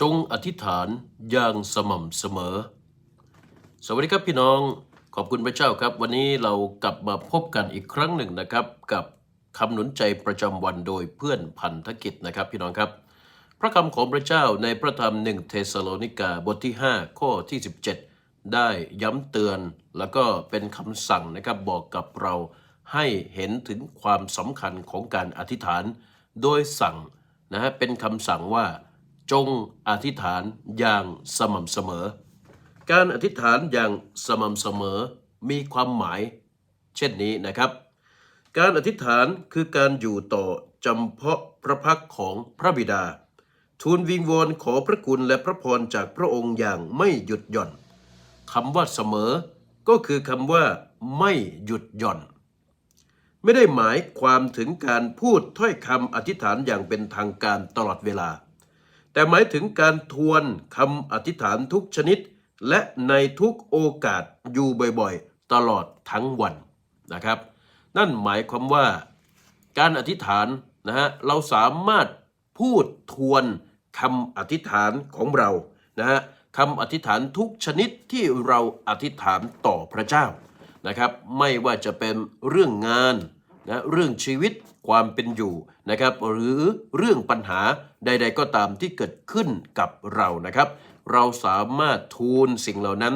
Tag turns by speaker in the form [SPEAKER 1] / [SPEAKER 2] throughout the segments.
[SPEAKER 1] จงอธิษฐานอย่างสม่ำเสมอ สวัสดีครับพี่น้องขอบคุณพระเจ้าครับ วันนี้เรากลับมาพบกันอีกครั้งหนึ่งนะครับ กับคำหนุนใจประจำวันโดยเพื่อนพันธกิจนะครับพี่น้องครับ พระคำของพระเจ้าในพระธรรมหนึ่งเทสโลนิกาบทที่ 5 ข้อที่ 17 ได้ย้ำเตือนแล้วก็เป็นคำสั่งนะครับบอกกับเราให้เห็นถึงความสำคัญของการอธิษฐาน โดยสั่งนะฮะเป็นคำสั่งว่า จงอธิษฐานอย่างสม่ำเสมอ การอธิษฐานอย่างสม่ำเสมอมีความหมาย เช่นนี้นะครับ การอธิษฐานคือการอยู่ต่อจำเพาะพระพักของพระบิดา ทูลวิงวอนขอพระคุณและพระพรจากพระองค์อย่างไม่หยุดหย่อนคำว่าเสมอ ก็คือคำว่าไม่หยุดหย่อน ไม่ได้หมายความถึงการพูดถ้อยคำอธิษฐานอย่างเป็นทางการตลอดเวลา แต่หมายถึงการทวนคำอธิษฐานทุกชนิด และในทุกโอกาสอยู่บ่อยๆ ตลอดทั้งวันนะครับ นั่นหมายความว่า การอธิษฐานนะฮะเราสามารถพูดทวนคำอธิษฐานของเรานะฮะคำอธิษฐานทุกชนิดที่เราอธิษฐานต่อพระเจ้านะครับ ไม่ว่าจะเป็นเรื่องงาน นะเรื่องชีวิตความเป็นอยู่นะครับ หรือเรื่องปัญหาใด ๆ ก็ตามที่เกิดขึ้นกับเรานะครับ เราสามารถทูลสิ่งเหล่านั้น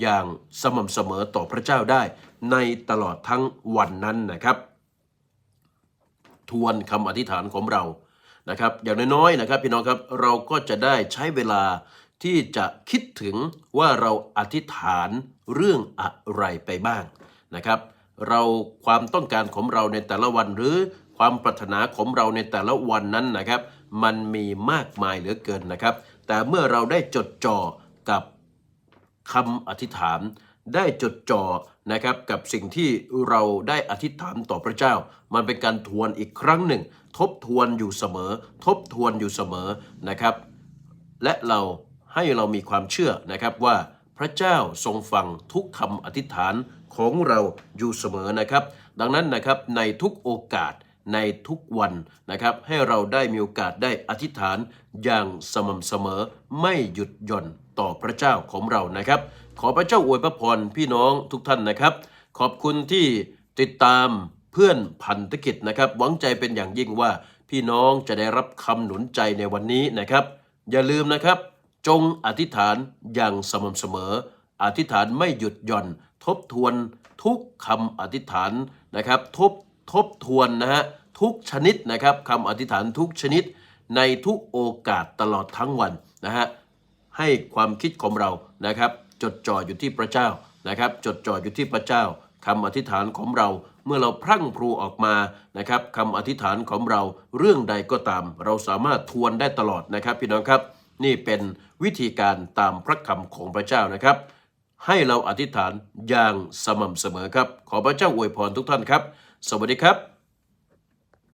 [SPEAKER 1] อย่างสม่ำเสมอต่อพระเจ้าได้ ในตลอดทั้งวันนั้นนะครับ ทวนคำอธิษฐานของเรานะครับ อย่างน้อยๆนะครับพี่น้องครับเราก็จะได้ใช้เวลาที่จะคิดถึงว่าเราอธิษฐานเรื่องอะไรไปบ้างนะครับ เราความต้องการของเราในแต่ละวันหรือความปรารถนาของเราในแต่ละวันนั้นนะครับ มันมีมากมายเหลือเกินนะครับ แต่เมื่อเราได้จดจ่อกับคำอธิษฐาน ได้จดจ่อนะครับกับสิ่งที่เราได้อธิษฐานต่อพระเจ้า มันเป็นการทวนอีกครั้งหนึ่ง ทบทวนอยู่เสมอ ทบทวนอยู่เสมอนะครับ และเราให้เรามีความเชื่อนะครับว่า พระเจ้าทรงฟังทุกคำอธิษฐานของเราอยู่เสมอนะครับ ดังนั้นนะครับในทุกโอกาสในทุกวันนะครับ ให้เราได้มีโอกาสได้อธิษฐานอย่างสม่ำเสมอไม่หยุดหย่อนต่อพระเจ้าของเรานะครับ ขอพระเจ้าอวยพระพรพี่น้องทุกท่านนะครับ ขอบคุณที่ติดตามเพื่อนพันธกิจนะครับ หวังใจเป็นอย่างยิ่งว่าพี่น้องจะได้รับคำหนุนใจในวันนี้นะครับ อย่าลืมนะครับ จงอธิษฐานอย่างสม่ำเสมอ อธิษฐานไม่หยุดหย่อน ทบทวนทุกคำอธิษฐานนะครับ ทบทบทวนนะฮะทุกชนิดนะครับคำอธิษฐานทุกชนิด ในทุกโอกาสตลอดทั้งวันนะฮะให้ความคิดของเรานะครับ จดจ่ออยู่ที่พระเจ้านะครับ จดจ่ออยู่ที่พระเจ้าคำอธิษฐานของเราเมื่อเราพรั่งพรูออกมานะครับคำอธิษฐานของเราเรื่องใดก็ตาม เราสามารถทวนได้ตลอดนะครับพี่น้องครับ นี่เป็นวิธีการตามพระคำของพระเจ้านะครับ ให้เราอธิษฐานอย่างสม่ำเสมอครับ ขอพระเจ้าอวยพรทุกท่านครับ สวัสดีครับ